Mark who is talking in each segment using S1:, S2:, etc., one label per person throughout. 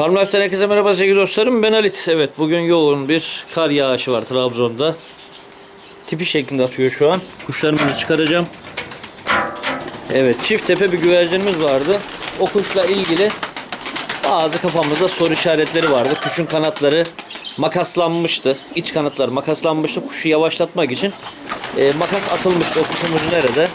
S1: Farmlife'den herkese merhaba sevgili dostlarım. Ben Halit. Evet bugün yoğun bir kar yağışı var Trabzon'da. Tipi şeklinde atıyor şu an. Kuşlarımızı çıkaracağım. Evet çift tepe bir güvercinimiz vardı. O kuşla ilgili bazı kafamızda soru işaretleri vardı. Kuşun kanatları makaslanmıştı. İç kanatlar makaslanmıştı. Kuşu yavaşlatmak için e, makas atılmıştı. O kuşumuz nerede?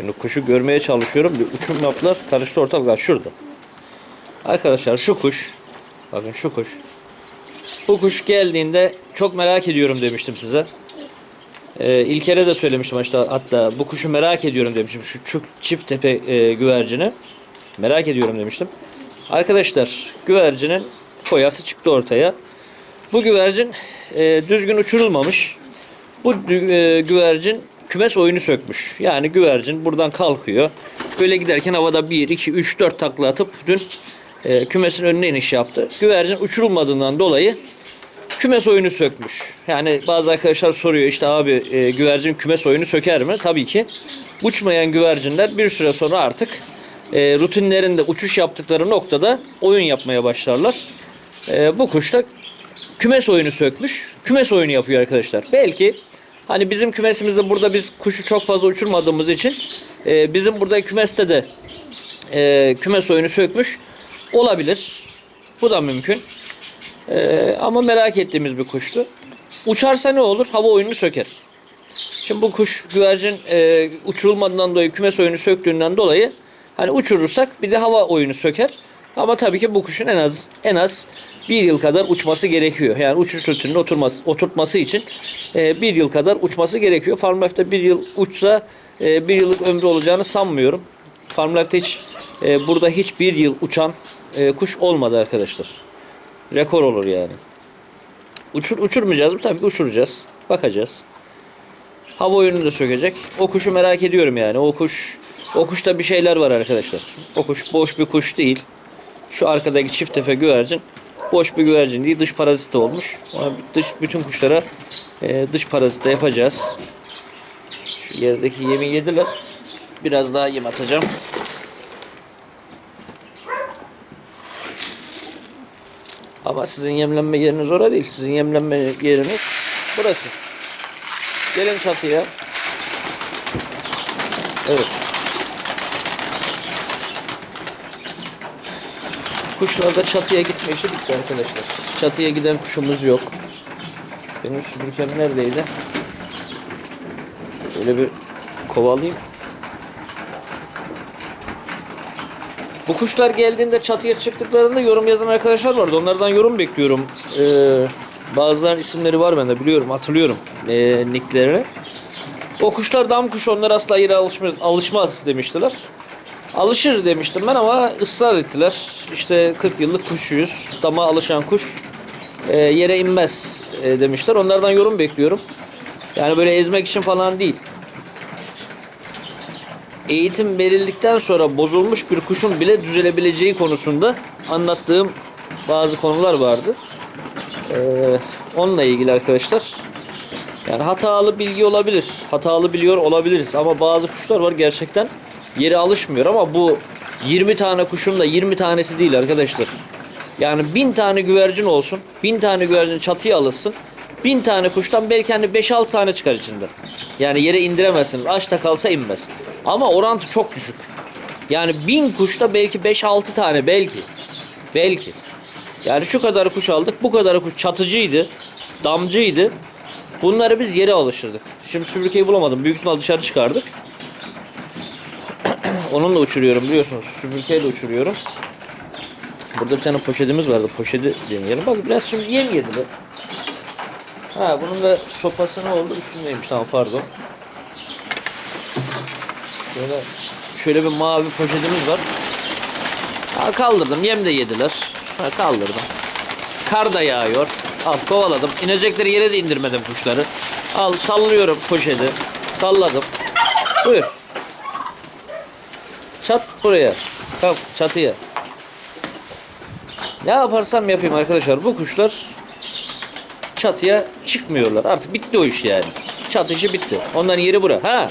S1: Şimdi kuşu görmeye çalışıyorum. Bir uçum yaptılar. Karıştı ortalık. Ha, Şurada. Arkadaşlar şu kuş. Bakın şu kuş. Bu kuş geldiğinde çok merak ediyorum demiştim size. Ee, İlker'e de söylemiştim işte hatta bu kuşu merak ediyorum demiştim. Şu, şu çift tepe e, güvercini. Merak ediyorum demiştim. Arkadaşlar güvercinin foyası çıktı ortaya. Bu güvercin e, düzgün uçurulmamış. Bu e, güvercin kümes oyunu sökmüş. Yani güvercin buradan kalkıyor. Böyle giderken havada 1, 2, 3, 4 takla atıp dün e, kümesin önüne iniş yaptı. Güvercin uçurulmadığından dolayı kümes oyunu sökmüş. Yani bazı arkadaşlar soruyor işte abi e, güvercin kümes oyunu söker mi? Tabii ki. Uçmayan güvercinler bir süre sonra artık e, rutinlerinde uçuş yaptıkları noktada oyun yapmaya başlarlar. E, bu kuş da kümes oyunu sökmüş. Kümes oyunu yapıyor arkadaşlar. Belki hani bizim kümesimizde burada biz kuşu çok fazla uçurmadığımız için e, bizim burada kümeste de e, kümes oyunu sökmüş olabilir. Bu da mümkün. E, ama merak ettiğimiz bir kuştu. Uçarsa ne olur? Hava oyununu söker. Şimdi bu kuş güvercin e, uçurulmadığından dolayı kümes oyunu söktüğünden dolayı hani uçurursak bir de hava oyunu söker. Ama tabii ki bu kuşun en az en az bir yıl kadar uçması gerekiyor. Yani uçuş rutinine oturması, oturtması için e, bir yıl kadar uçması gerekiyor. Farmlife'de bir yıl uçsa e, bir yıllık ömrü olacağını sanmıyorum. Farmlife'de hiç e, burada hiç bir yıl uçan e, kuş olmadı arkadaşlar. Rekor olur yani. Uçur, uçurmayacağız mı? Tabii ki uçuracağız. Bakacağız. Hava oyununu da sökecek. O kuşu merak ediyorum yani. O kuş o kuşta bir şeyler var arkadaşlar. O kuş boş bir kuş değil. Şu arkadaki çift tefe güvercin boş bir güvercin değil. Dış parazite olmuş. Ona dış bütün kuşlara e, dış parazite yapacağız. Şu yerdeki yemi yediler. Biraz daha yem atacağım. Ama sizin yemlenme yeriniz orada değil. Sizin yemlenme yeriniz burası. Gelin çatıya. Evet. Kuşlarda çatıya gitme işi bitti arkadaşlar. Çatıya giden kuşumuz yok. Benim süpürgem neredeydi? Böyle bir kovalayayım. Bu kuşlar geldiğinde çatıya çıktıklarında yorum yazan arkadaşlar vardı. Onlardan yorum bekliyorum. Ee, bazılarının isimleri var bende biliyorum hatırlıyorum ee, nicklerini. O kuşlar dam kuşu onlar asla yere alışmaz, alışmaz demiştiler. Alışır demiştim ben ama ısrar ettiler. İşte 40 yıllık kuşuyuz. Dama alışan kuş e, yere inmez e, demişler. Onlardan yorum bekliyorum. Yani böyle ezmek için falan değil. Eğitim verildikten sonra bozulmuş bir kuşun bile düzelebileceği konusunda anlattığım bazı konular vardı. Ee, onunla ilgili arkadaşlar. Yani hatalı bilgi olabilir. Hatalı biliyor olabiliriz ama bazı kuşlar var gerçekten yere alışmıyor ama bu 20 tane kuşun da 20 tanesi değil arkadaşlar. Yani 1000 tane güvercin olsun. 1000 tane güvercin çatıya alışsın. 1000 tane kuştan belki hani 5-6 tane çıkar içinden. Yani yere indiremezsiniz. Açta kalsa inmez. Ama orantı çok düşük. Yani 1000 kuşta belki 5-6 tane belki. Belki. Yani şu kadar kuş aldık. Bu kadar kuş çatıcıydı. Damcıydı. Bunları biz yere alıştırdık. Şimdi süpürgeyi bulamadım. Büyük ihtimal dışarı çıkardık. Onunla uçuruyorum biliyorsunuz. Süpürgeyle uçuruyorum. Burada bir tane poşetimiz vardı. Poşeti deneyelim. Bak biraz şimdi yem yediler. Ha bunun da sopası ne oldu? Üstündeymiş tamam pardon. Şöyle şöyle bir mavi poşetimiz var. Ha, kaldırdım. Yem de yediler. Ha, kaldırdım. Kar da yağıyor. Al kovaladım. İnecekleri yere de indirmedim kuşları. Al sallıyorum poşeti. Salladım. Buyur. Çat buraya. Kalk çatıya. Ne yaparsam yapayım arkadaşlar. Bu kuşlar çatıya çıkmıyorlar. Artık bitti o iş yani. Çatı işi bitti. Onların yeri bura. Ha.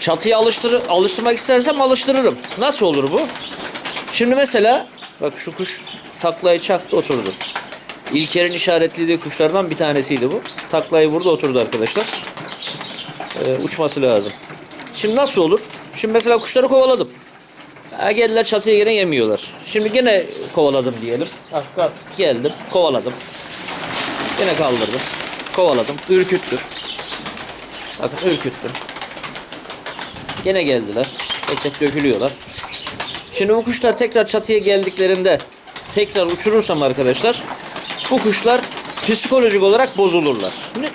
S1: çatıyı alıştır alıştırmak istersem alıştırırım. Nasıl olur bu? Şimdi mesela bak şu kuş taklayı çaktı oturdu. İlker'in işaretlediği kuşlardan bir tanesiydi bu. Taklayı vurdu oturdu arkadaşlar. Ee, uçması lazım. Şimdi nasıl olur? Şimdi mesela kuşları kovaladım. Ha, geldiler çatıya gene yemiyorlar. Şimdi gene kovaladım diyelim. Ah, kalk. Geldim, kovaladım. Gene kaldırdım. Kovaladım, ürküttüm. Bakın ürküttüm. Gene geldiler. Tek tek dökülüyorlar. Şimdi bu kuşlar tekrar çatıya geldiklerinde tekrar uçurursam arkadaşlar bu kuşlar psikolojik olarak bozulurlar.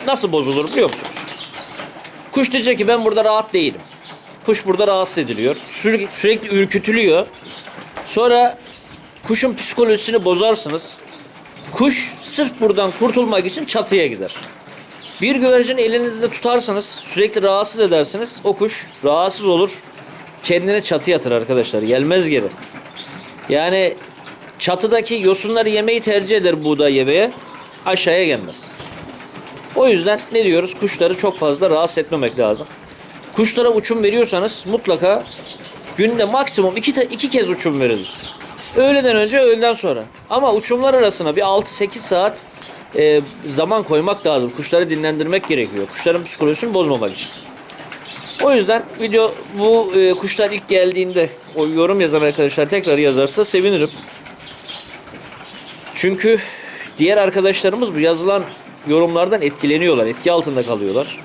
S1: Nasıl bozulur biliyor musunuz? Kuş diyecek ki ben burada rahat değilim. Kuş burada rahatsız ediliyor. Sürekli, sürekli ürkütülüyor. Sonra kuşun psikolojisini bozarsınız. Kuş sırf buradan kurtulmak için çatıya gider. Bir güvercin elinizde tutarsanız sürekli rahatsız edersiniz. O kuş rahatsız olur. Kendini çatıya atır arkadaşlar. Gelmez geri. Yani çatıdaki yosunları yemeyi tercih eder buğday yemeye. Aşağıya gelmez. O yüzden ne diyoruz? Kuşları çok fazla rahatsız etmemek lazım. Kuşlara uçum veriyorsanız mutlaka günde maksimum iki, iki kez uçum verilir. Öğleden önce öğleden sonra. Ama uçumlar arasına bir 6-8 saat e, zaman koymak lazım. Kuşları dinlendirmek gerekiyor. Kuşların psikolojisini bozmamak için. O yüzden video bu e, kuşlar ilk geldiğinde o yorum yazan arkadaşlar tekrar yazarsa sevinirim. Çünkü diğer arkadaşlarımız bu yazılan yorumlardan etkileniyorlar, etki altında kalıyorlar.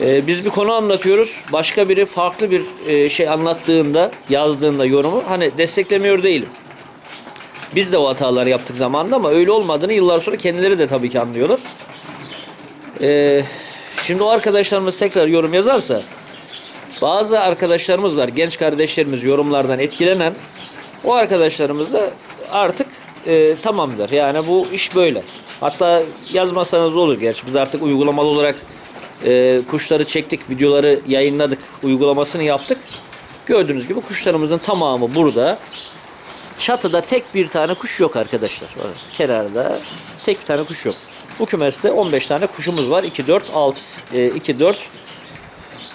S1: Ee, biz bir konu anlatıyoruz. Başka biri farklı bir e, şey anlattığında, yazdığında yorumu hani desteklemiyor değilim. Biz de o hataları yaptık zamanında ama öyle olmadığını yıllar sonra kendileri de tabii ki anlıyorlar. Ee, şimdi o arkadaşlarımız tekrar yorum yazarsa bazı arkadaşlarımız var, genç kardeşlerimiz yorumlardan etkilenen o arkadaşlarımız da artık e, tamamdır. Yani bu iş böyle. Hatta yazmasanız olur gerçi. Biz artık uygulamalı olarak e, kuşları çektik, videoları yayınladık, uygulamasını yaptık. Gördüğünüz gibi kuşlarımızın tamamı burada. Çatıda tek bir tane kuş yok arkadaşlar. Kenarda tek bir tane kuş yok. Bu kümeste 15 tane kuşumuz var. 2, 4, 6, e, 2, 4,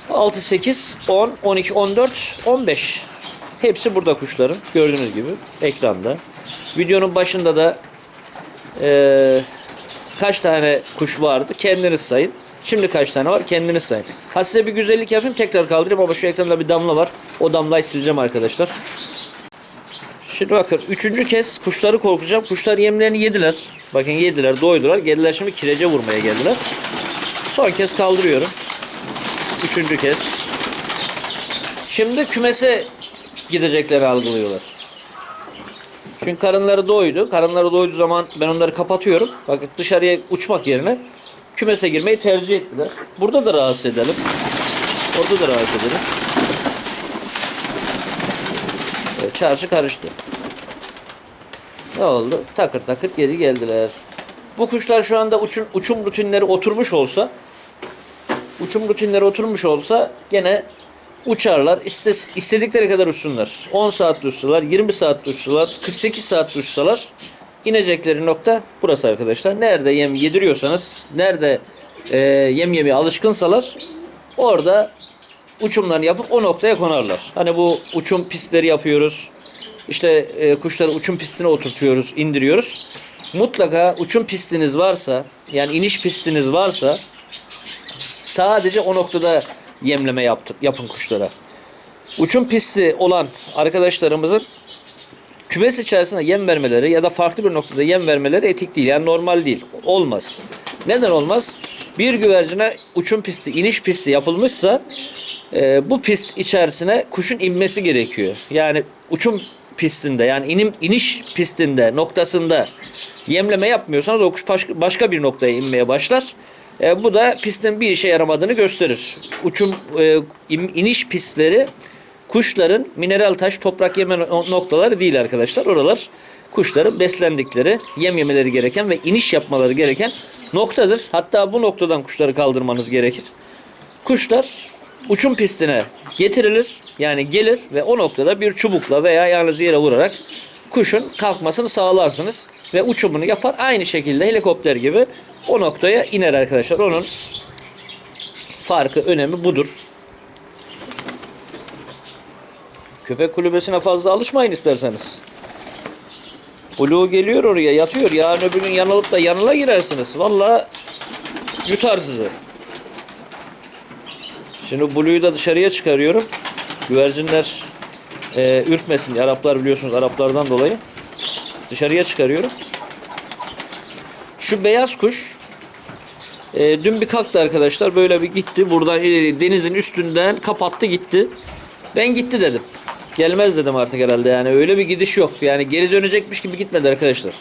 S1: 6, 8, 10, 12, 14, 15. Hepsi burada kuşların. Gördüğünüz gibi ekranda. Videonun başında da eee, kaç tane kuş vardı kendiniz sayın. Şimdi kaç tane var kendiniz sayın. Ha size bir güzellik yapayım tekrar kaldırayım ama şu ekranda bir damla var. O damlayı sileceğim arkadaşlar. Şimdi bakın üçüncü kez kuşları korkacağım. Kuşlar yemlerini yediler. Bakın yediler doydular. Geldiler şimdi kirece vurmaya geldiler. Son kez kaldırıyorum. Üçüncü kez. Şimdi kümese gidecekleri algılıyorlar. Çünkü karınları doydu. Karınları doyduğu zaman ben onları kapatıyorum. Bakın dışarıya uçmak yerine kümese girmeyi tercih ettiler. Burada da rahatsız edelim. Orada da rahatsız edelim. Evet, çarşı karıştı. Ne oldu? Takır takır geri geldiler. Bu kuşlar şu anda uçum, uçum rutinleri oturmuş olsa uçum rutinleri oturmuş olsa gene uçarlar. İste, istedikleri kadar uçsunlar. 10 saat uçsalar, 20 saat uçsalar, 48 saat uçsalar inecekleri nokta burası arkadaşlar. Nerede yem yediriyorsanız, nerede e, yem yemeye alışkınsalar orada uçumlarını yapıp o noktaya konarlar. Hani bu uçum pistleri yapıyoruz. İşte e, kuşları uçum pistine oturtuyoruz, indiriyoruz. Mutlaka uçum pistiniz varsa, yani iniş pistiniz varsa sadece o noktada yemleme yaptı, yapın kuşlara. Uçum pisti olan arkadaşlarımızın kümes içerisinde yem vermeleri ya da farklı bir noktada yem vermeleri etik değil. Yani normal değil. Olmaz. Neden olmaz? Bir güvercine uçum pisti, iniş pisti yapılmışsa e, bu pist içerisine kuşun inmesi gerekiyor. Yani uçum pistinde yani inim, iniş pistinde noktasında yemleme yapmıyorsanız o kuş başka, bir noktaya inmeye başlar. E, bu da pistin bir işe yaramadığını gösterir. Uçum e, in- iniş pistleri kuşların mineral taş, toprak yeme no- noktaları değil arkadaşlar. Oralar kuşların beslendikleri, yem yemeleri gereken ve iniş yapmaları gereken noktadır. Hatta bu noktadan kuşları kaldırmanız gerekir. Kuşlar uçum pistine getirilir. Yani gelir ve o noktada bir çubukla veya yalnız yere vurarak kuşun kalkmasını sağlarsınız. Ve uçumunu yapar. Aynı şekilde helikopter gibi o noktaya iner arkadaşlar. Onun farkı, önemi budur. Köpek kulübesine fazla alışmayın isterseniz. Blue geliyor oraya yatıyor. Yarın öbür gün yanılıp da yanına girersiniz. Vallahi yutar sizi. Şimdi Blue'yu da dışarıya çıkarıyorum. Güvercinler e, ürkmesin. Araplar biliyorsunuz Araplardan dolayı. Dışarıya çıkarıyorum. Şu beyaz kuş e, dün bir kalktı arkadaşlar. Böyle bir gitti. Buradan ileri denizin üstünden kapattı gitti. Ben gitti dedim. Gelmez dedim artık herhalde yani. Öyle bir gidiş yok. Yani geri dönecekmiş gibi gitmedi arkadaşlar.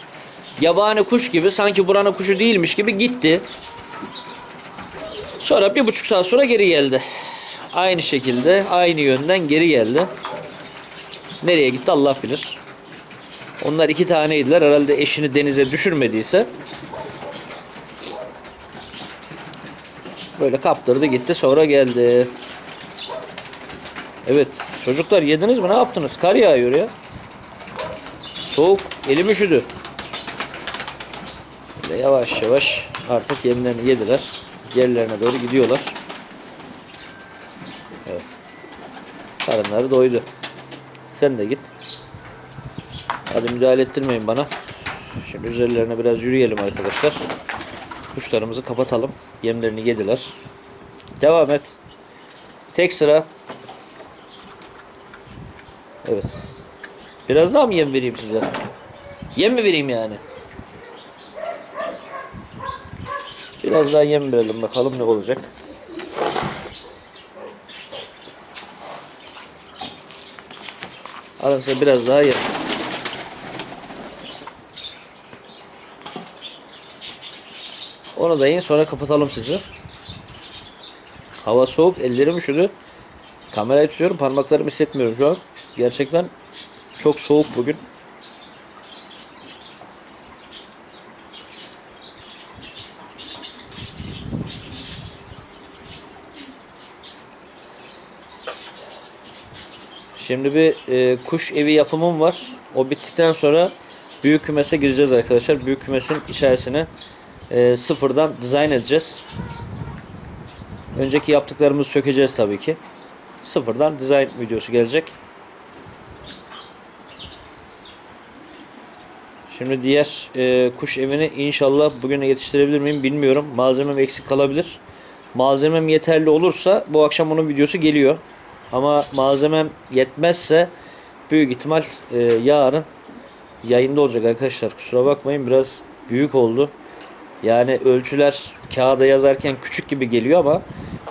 S1: Yabani kuş gibi sanki buranın kuşu değilmiş gibi gitti. Sonra bir buçuk saat sonra geri geldi. Aynı şekilde aynı yönden geri geldi. Nereye gitti Allah bilir. Onlar iki taneydiler. Herhalde eşini denize düşürmediyse böyle kaptırdı gitti sonra geldi. Evet çocuklar yediniz mi ne yaptınız? Kar yağıyor ya. Soğuk elim üşüdü. Böyle yavaş yavaş artık yemlerini yediler. Yerlerine doğru gidiyorlar. Evet. Karınları doydu. Sen de git. Hadi müdahale ettirmeyin bana. Şimdi üzerlerine biraz yürüyelim arkadaşlar. Kuşlarımızı kapatalım. Yemlerini yediler. Devam et. Tek sıra. Evet. Biraz daha mı yem vereyim size? Yem mi vereyim yani? Biraz daha yem verelim bakalım ne olacak. Alın size biraz daha yem. Onu da yiyin sonra kapatalım sizi. Hava soğuk, ellerim üşüdü. Kamerayı tutuyorum, parmaklarımı hissetmiyorum şu an. Gerçekten çok soğuk bugün. Şimdi bir e, kuş evi yapımım var. O bittikten sonra büyük kümese gireceğiz arkadaşlar. Büyük kümesin içerisine e, sıfırdan dizayn edeceğiz. Önceki yaptıklarımızı sökeceğiz tabii ki. Sıfırdan dizayn videosu gelecek. Şimdi diğer e, kuş evini inşallah bugüne yetiştirebilir miyim bilmiyorum. Malzemem eksik kalabilir. Malzemem yeterli olursa bu akşam onun videosu geliyor. Ama malzemem yetmezse büyük ihtimal e, yarın yayında olacak arkadaşlar. Kusura bakmayın biraz büyük oldu. Yani ölçüler kağıda yazarken küçük gibi geliyor ama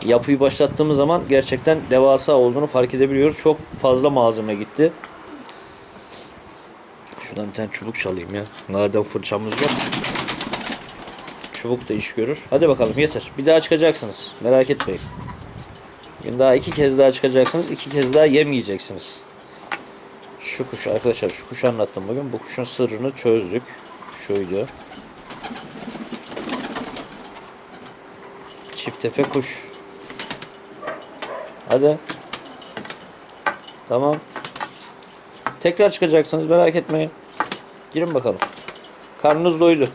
S1: yapıyı başlattığımız zaman gerçekten devasa olduğunu fark edebiliyoruz. Çok fazla malzeme gitti. Şuradan bir tane çubuk çalayım ya. Madem fırçamız var. Çubuk da iş görür. Hadi bakalım yeter. Bir daha çıkacaksınız. Merak etmeyin. Bugün daha iki kez daha çıkacaksınız. iki kez daha yem yiyeceksiniz. Şu kuş arkadaşlar şu kuşu anlattım bugün. Bu kuşun sırrını çözdük. Şuydu. Çift tepe kuş. Hadi. Tamam. Tekrar çıkacaksınız merak etmeyin. Girin bakalım. Karnınız doydu.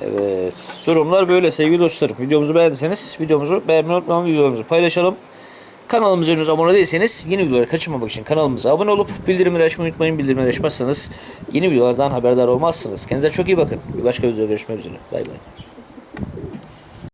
S1: Evet. Durumlar böyle sevgili dostlarım. Videomuzu beğendiyseniz videomuzu beğenmeyi unutmayın. Videomuzu paylaşalım. Kanalımıza henüz abone değilseniz yeni videoları kaçırmamak için kanalımıza abone olup bildirimleri açmayı unutmayın. Bildirimleri açmazsanız yeni videolardan haberdar olmazsınız. Kendinize çok iyi bakın. Bir başka videoda görüşmek üzere. Bay bay.